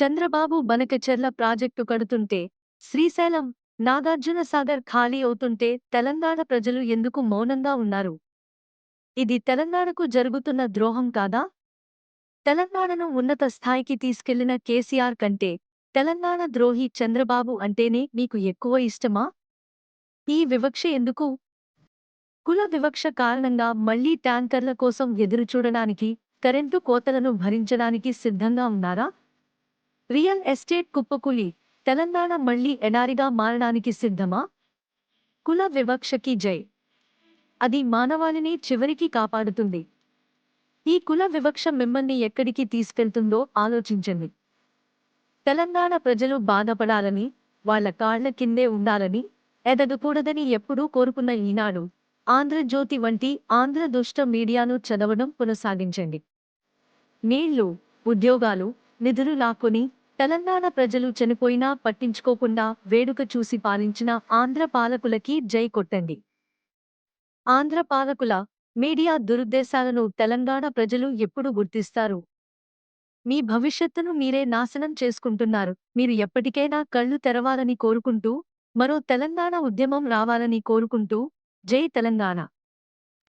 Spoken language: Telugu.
చంద్రబాబు బనకచెర్ల ప్రాజెక్టు కడుతుంటే శ్రీశైలం నాగార్జున సాగర్ ఖాళీ అవుతుంటే తెలంగాణ ప్రజలు ఎందుకు మౌనంగా ఉన్నారు? ఇది తెలంగాణకు జరుగుతున్న ద్రోహం కాదా? తెలంగాణను ఉన్నత స్థాయికి తీసుకెళ్ళిన కేసీఆర్ కంటే తెలంగాణ ద్రోహి చంద్రబాబు అంటేనే మీకు ఎక్కువ ఇష్టమా? ఈ వివక్ష ఎందుకు? కుల వివక్ష కారణంగా మళ్ళీ ట్యాంకర్ల కోసం ఎదురుచూడడానికి కరెంటు కోతలను భరించడానికి సిద్ధంగా ఉన్నారా? రియల్ ఎస్టేట్ కుప్పకూలి తెలంగాణ మళ్ళీ ఎడారిగా మారడానికి సిద్ధమా? కుల వివక్షకి జై. అది మానవాళిని చివరికి కాపాడుతుంది. ఈ కుల వివక్ష మిమ్మల్ని ఎక్కడికి తీసుకెళ్తుందో ఆలోచించండి. తెలంగాణ ప్రజలు బాధపడాలని వాళ్ళ కాళ్ళ కిందే ఉండాలని ఎదగకూడదని ఎప్పుడూ కోరుకున్న ఈనాడు ఆంధ్రజ్యోతి వంటి ఆంధ్ర దుష్ట మీడియాను చదవడం కొనసాగించండి. నీళ్ళు ఉద్యోగాలు నిధులు లాక్కొని తెలంగాణ ప్రజలు చనిపోయినా పట్టించుకోకుండా వేడుక చూసి పాలించిన ఆంధ్ర పాలకులకి జై కొట్టండి. ఆంధ్ర పాలకుల మీడియా దురుద్దేశాలను తెలంగాణ ప్రజలు ఎప్పుడు గుర్తిస్తారు? మీ భవిష్యత్తును మీరే నాశనం చేసుకుంటున్నారు. మీరు ఎప్పటికైనా కళ్ళు తెరవాలని కోరుకుంటూ మరో తెలంగాణ ఉద్యమం రావాలని కోరుకుంటూ జై తెలంగాణ.